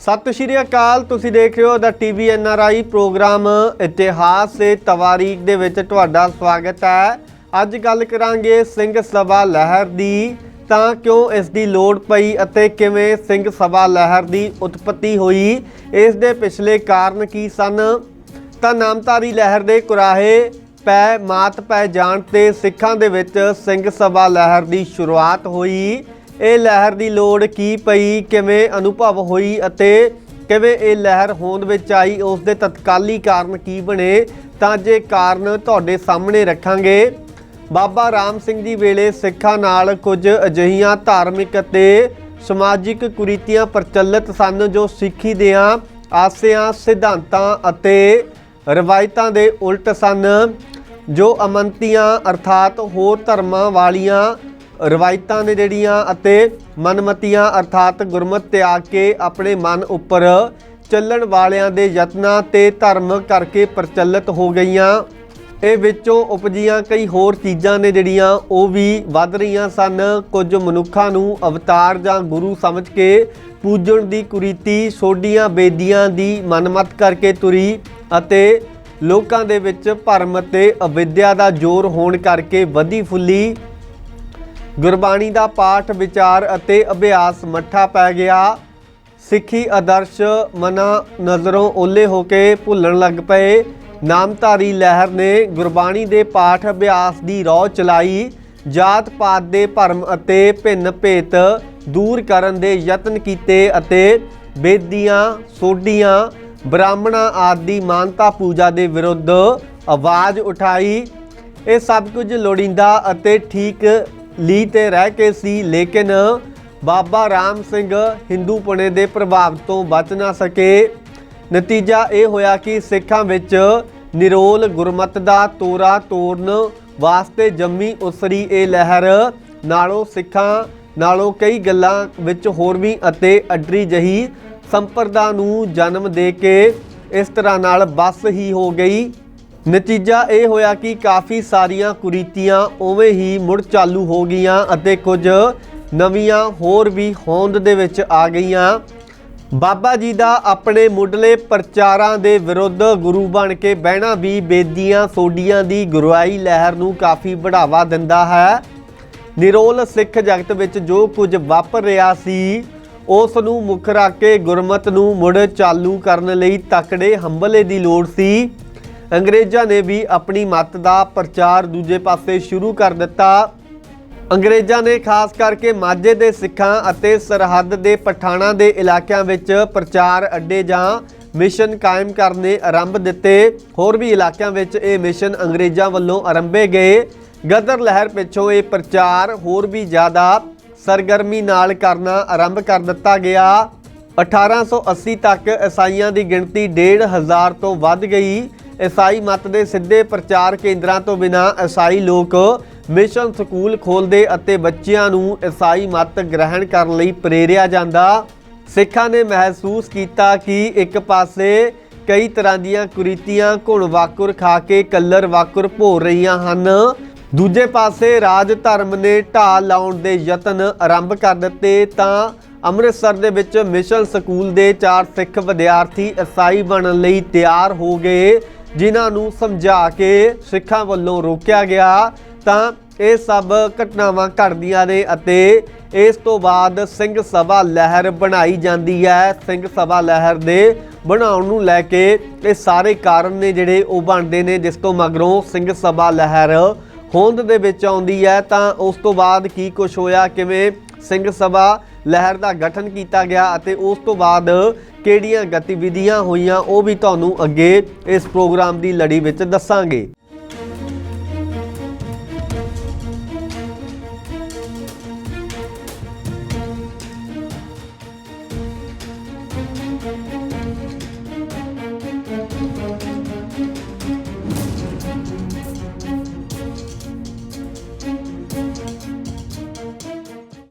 ਸਤਿ ਸ਼੍ਰੀ ਅਕਾਲ, ਤੁਸੀਂ ਦੇਖ ਰਹੇ ਹੋ ਦਾ TV N R I program ਇਤਿਹਾਸ ਤੇ ਤਵਾਰੀਖ ਦੇ ਵਿੱਚ ਤੁਹਾਡਾ ਸਵਾਗਤ ਹੈ। ਅੱਜ ਗੱਲ ਕਰਾਂਗੇ ਸਿੰਘ ਸਭਾ ਲਹਿਰ ਦੀ, ਤਾਂ ਕਿਉਂ ਇਸ ਦੀ ਲੋੜ ਪਈ ਅਤੇ ਕਿਵੇਂ ਸਿੰਘ ਸਭਾ ਲਹਿਰ ਦੀ ਉਤਪਤੀ ਹੋਈ, ਇਸ ਦੇ ਪਿਛਲੇ ਕਾਰਨ ਕੀ ਸਨ? ਤਾਂ ਨਾਮਧਾਰੀ ਲਹਿਰ ਦੇ ਕੁਰਾਹੇ ਪੈ, ਮਾਤ ਪੈ ਜਾਣ ਤੇ ਸਿੱਖਾਂ ਦੇ ਵਿੱਚ ਸਿੰਘ ਸਭਾ ਲਹਿਰ ਦੀ ਸ਼ੁਰੂਆਤ ਹੋਈ। ਇਹ ਲਹਿਰ ਦੀ ਲੋੜ ਕੀ ਪਈ? ਕਿਵੇਂ ਅਨੁਭਵ ਹੋਈ ਅਤੇ ਕਿਵੇਂ ਇਹ ਲਹਿਰ ਹੋਂਦ ਵਿੱਚ ਆਈ? ਉਸ ਦੇ ਤਤਕਾਲੀ ਕਾਰਨ ਕੀ ਬਣੇ? ਤਾਂ ਜੇ ਕਾਰਨ ਤੁਹਾਡੇ ਸਾਹਮਣੇ ਰੱਖਾਂਗੇ। ਬਾਬਾ ਰਾਮ ਸਿੰਘ ਜੀ ਵੇਲੇ ਸਿੱਖਾਂ ਨਾਲ ਕੁਝ ਅਜਿਹੀਆਂ ਧਾਰਮਿਕ ਅਤੇ ਸਮਾਜਿਕ ਕੁਰੀਤੀਆਂ ਪ੍ਰਚਲਿਤ ਸਨ ਜੋ ਸਿੱਖੀ ਦੀਆਂ ਆਸਿਆਂ, ਸਿਧਾਂਤਾਂ ਅਤੇ ਰਵਾਇਤਾਂ ਦੇ ਉਲਟ ਸਨ, ਜੋ ਅਮੰਤੀਆਂ ਅਰਥਾਤ ਹੋਰ ਧਰਮਾਂ ਵਾਲੀਆਂ ਰਵਾਇਤਾਂ ਨੇ ਜਿਹੜੀਆਂ ਅਤੇ ਮਨਮਤੀਆਂ ਅਰਥਾਤ ਗੁਰਮਤ ਤਿਆਗ ਕੇ ਆਪਣੇ ਮਨ ਉੱਪਰ ਚੱਲਣ ਵਾਲਿਆਂ ਦੇ ਯਤਨਾਂ ਤੇ ਧਰਮ ਕਰਕੇ ਪ੍ਰਚਲਿਤ ਹੋ ਗਈਆਂ। ਇਹ ਵਿੱਚੋਂ ਉਪਜੀਆਂ ਕਈ ਹੋਰ ਚੀਜ਼ਾਂ ਨੇ ਜਿਹੜੀਆਂ ਉਹ ਵੀ ਵੱਧ ਰਹੀਆਂ ਸਨ। ਕੁਝ ਮਨੁੱਖਾਂ ਨੂੰ ਅਵਤਾਰ ਜਾਂ ਗੁਰੂ ਸਮਝ ਕੇ ਪੂਜਣ ਦੀ ਕੁਰੀਤੀ ਸੋਡੀਆਂ ਬੇਦੀਆਂ ਦੀ ਮਨਮਤ ਕਰਕੇ ਤੁਰੀ ਅਤੇ ਲੋਕਾਂ ਦੇ ਵਿੱਚ ਭਰਮ ਤੇ ਅਵਿਦਿਆ ਦਾ ਜ਼ੋਰ ਹੋਣ ਕਰਕੇ ਵਧੀ ਫੁੱਲੀ ਗੁਰਬਾਣੀ ਦਾ ਪਾਠ, ਵਿਚਾਰ ਅਤੇ ਅਭਿਆਸ ਮੱਠਾ ਪੈ ਗਿਆ। ਸਿੱਖੀ ਆਦਰਸ਼ ਮਨਾ ਨਜ਼ਰੋਂ ਓਲੇ ਹੋ ਕੇ ਭੁੱਲਣ ਲੱਗ ਪਏ। ਨਾਮਧਾਰੀ ਲਹਿਰ ਨੇ ਗੁਰਬਾਣੀ ਦੇ ਪਾਠ, ਅਭਿਆਸ ਦੀ ਰੌ ਚਲਾਈ। ਜਾਤ ਪਾਤ ਦੇ ਭਰਮ ਅਤੇ ਭਿੰਨ ਭੇਤ ਦੂਰ ਕਰਨ ਦੇ ਯਤਨ ਕੀਤੇ ਅਤੇ ਬੇਦੀਆਂ, ਸੋਢੀਆਂ, ਬ੍ਰਾਹਮਣਾਂ ਆਦਿ ਮਾਨਤਾ ਪੂਜਾ ਦੇ ਵਿਰੁੱਧ ਆਵਾਜ਼ ਉਠਾਈ। ਇਹ ਸਭ ਕੁਝ ਲੋੜੀਂਦਾ ਅਤੇ ਠੀਕ ਲੀ ਤੇ ਰਹਿ ਕੇ ਸੀ, ਲੇਕਿਨ ਬਾਬਾ ਰਾਮ ਸਿੰਘ ਹਿੰਦੂਪੁਣੇ ਦੇ ਪ੍ਰਭਾਵ ਤੋਂ ਬਚ ਨਾ ਸਕੇ। ਨਤੀਜਾ ਇਹ ਹੋਇਆ ਕਿ ਸਿੱਖਾਂ ਵਿੱਚ ਨਿਰੋਲ ਗੁਰਮਤ ਦਾ ਤੋਰਾ ਤੋਰਨ ਵਾਸਤੇ ਜੰਮੀ ਉਸਰੀ ਇਹ ਲਹਿਰ, ਨਾਲੋਂ ਸਿੱਖਾਂ ਨਾਲੋਂ ਕਈ ਗੱਲਾਂ ਵਿੱਚ ਹੋਰ ਵੀ ਅਤੇ ਅਡਰੀ ਜਹੀ ਸੰਪਰਦਾ ਨੂੰ ਜਨਮ ਦੇ ਕੇ ਇਸ ਤਰ੍ਹਾਂ ਨਾਲ ਬਸ ਹੀ ਹੋ ਗਈ। ਨਤੀਜਾ ਇਹ ਹੋਇਆ ਕਿ ਕਾਫੀ ਸਾਰੀਆਂ ਕੁਰੀਤੀਆਂ ਉਵੇਂ ਹੀ ਮੁੜ ਚਾਲੂ ਹੋ ਗਈਆਂ ਅਤੇ ਕੁਝ ਨਵੀਆਂ ਹੋਰ ਵੀ ਹੋਂਦ ਦੇ ਵਿੱਚ ਆ ਗਈਆਂ। ਬਾਬਾ ਜੀ ਦਾ ਆਪਣੇ ਮੁੱਢਲੇ ਪ੍ਰਚਾਰਾਂ ਦੇ ਵਿਰੁੱਧ ਗੁਰੂ ਬਣ ਕੇ ਬਹਿਣਾ ਵੀ ਬੇਦੀਆਂ ਸੋਡੀਆਂ ਦੀ ਗੁਰਵਾਈ ਲਹਿਰ ਨੂੰ ਕਾਫੀ ਬੜਾਵਾ ਦਿੰਦਾ ਹੈ। ਨਿਰੋਲ ਸਿੱਖ ਜਗਤ ਵਿੱਚ ਜੋ ਕੁਝ ਵਾਪਰ ਰਿਹਾ ਸੀ, ਉਸ ਨੂੰ ਮੁੱਖ ਰੱਖ ਕੇ ਗੁਰਮਤ ਨੂੰ ਮੁੜ ਚਾਲੂ ਕਰਨ ਲਈ ਤਕੜੇ ਹੰਬਲੇ ਦੀ ਲੋੜ ਸੀ। ਅੰਗਰੇਜ਼ਾਂ ਨੇ ਵੀ ਆਪਣੀ ਮੱਤ ਦਾ ਪ੍ਰਚਾਰ ਦੂਜੇ ਪਾਸੇ ਸ਼ੁਰੂ ਕਰ ਦਿੱਤਾ। ਅੰਗਰੇਜ਼ਾਂ ਨੇ ਖਾਸ ਕਰਕੇ ਮਾਝੇ ਦੇ ਸਿੱਖਾਂ ਅਤੇ ਸਰਹੱਦ ਦੇ ਪਠਾਣਾ ਦੇ ਇਲਾਕਿਆਂ ਵਿੱਚ ਪ੍ਰਚਾਰ ਅੱਡੇ ਜਾਂ ਮਿਸ਼ਨ ਕਾਇਮ ਕਰਨੇ ਆਰੰਭ ਦਿੱਤੇ। ਹੋਰ ਵੀ ਇਲਾਕਿਆਂ ਵਿੱਚ ਇਹ ਮਿਸ਼ਨ ਅੰਗਰੇਜ਼ਾਂ ਵੱਲੋਂ ਆਰੰਭੇ ਗਏ। ਗਦਰ ਲਹਿਰ ਪਿੱਛੋਂ ਇਹ ਪ੍ਰਚਾਰ ਹੋਰ ਵੀ ਜ਼ਿਆਦਾ ਸਰਗਰਮੀ ਨਾਲ ਕਰਨਾ ਆਰੰਭ ਕਰ ਦਿੱਤਾ ਗਿਆ। 1880 ਤੱਕ ਈਸਾਈਆਂ ਦੀ ਗਿਣਤੀ 1500 ਤੋਂ ਵੱਧ ਗਈ। ਈਸਾਈ ਮਤ ਦੇ ਸਿੱਧੇ ਪ੍ਰਚਾਰ ਕੇਂਦਰਾਂ ਤੋਂ ਬਿਨਾਂ ਈਸਾਈ ਲੋਕ ਮਿਸ਼ਨ ਸਕੂਲ ਖੋਲਦੇ ਅਤੇ ਬੱਚਿਆਂ ਨੂੰ ਈਸਾਈ ਮਤ ਗ੍ਰਹਿਣ ਕਰਨ ਲਈ ਪ੍ਰੇਰਿਆ ਜਾਂਦਾ। ਸਿੱਖਾਂ ਨੇ ਮਹਿਸੂਸ ਕੀਤਾ ਕਿ ਇੱਕ ਪਾਸੇ ਕਈ ਤਰ੍ਹਾਂ ਦੀਆਂ ਕੁਰੀਤੀਆਂ ਘੁਣ ਵਾਕੁਰ ਖਾ ਕੇ ਕਲਰ ਵਾਕੁਰ ਭੋ ਰਹੀਆਂ ਹਨ। ਦੂਜੇ ਪਾਸੇ ਰਾਜ ਧਰਮ ਨੇ ਢਾਲ ਲਾਉਣ ਦੇ ਯਤਨ ਆਰੰਭ ਕਰ ਦਿੱਤੇ ਤਾਂ ਅੰਮ੍ਰਿਤਸਰ ਦੇ ਵਿੱਚ ਮਿਸ਼ਨ ਸਕੂਲ ਦੇ ਚਾਰ ਸਿੱਖ ਵਿਦਿਆਰਥੀ ਈਸਾਈ ਬਣਨ ਲਈ ਤਿਆਰ ਹੋ ਗਏ। ਜਿਨ੍ਹਾਂ ਨੂੰ ਸਮਝਾ ਕੇ ਸਿੱਖਾਂ ਵੱਲੋਂ ਰੋਕਿਆ ਗਿਆ, ਤਾਂ ਇਹ ਸਭ ਘਟਨਾਵਾਂ ਘਟਦੀਆਂ ਨੇ ਅਤੇ ਇਸ ਤੋਂ ਬਾਅਦ ਸਿੰਘ ਸਭਾ ਲਹਿਰ ਬਣਾਈ ਜਾਂਦੀ ਹੈ। ਸਿੰਘ ਸਭਾ ਲਹਿਰ ਦੇ ਬਣਾਉਣ ਨੂੰ ਲੈ ਕੇ ਇਹ ਸਾਰੇ ਕਾਰਨ ਨੇ ਜਿਹੜੇ ਉਹ ਬਣਦੇ ਨੇ, ਜਿਸ ਤੋਂ ਮਗਰੋਂ ਸਿੰਘ ਸਭਾ ਲਹਿਰ ਹੋਂਦ ਦੇ ਵਿੱਚ ਆਉਂਦੀ ਹੈ। ਤਾਂ ਉਸ ਤੋਂ ਬਾਅਦ ਕੀ ਕੁਝ ਹੋਇਆ? ਕਿਵੇਂ ਸਿੰਘ ਸਭਾ ਲਹਿਰ ਦਾ ਗਠਨ ਕੀਤਾ ਗਿਆ ਅਤੇ ਉਸ ਤੋਂ ਬਾਅਦ ਕਿਹੜੀਆਂ ਗਤੀਵਿਧੀਆਂ ਹੋਈਆਂ ਉਹ ਵੀ ਤੁਹਾਨੂੰ ਅੱਗੇ ਇਸ ਪ੍ਰੋਗਰਾਮ ਦੀ ਲੜੀ ਵਿੱਚ ਦੱਸਾਂਗੇ।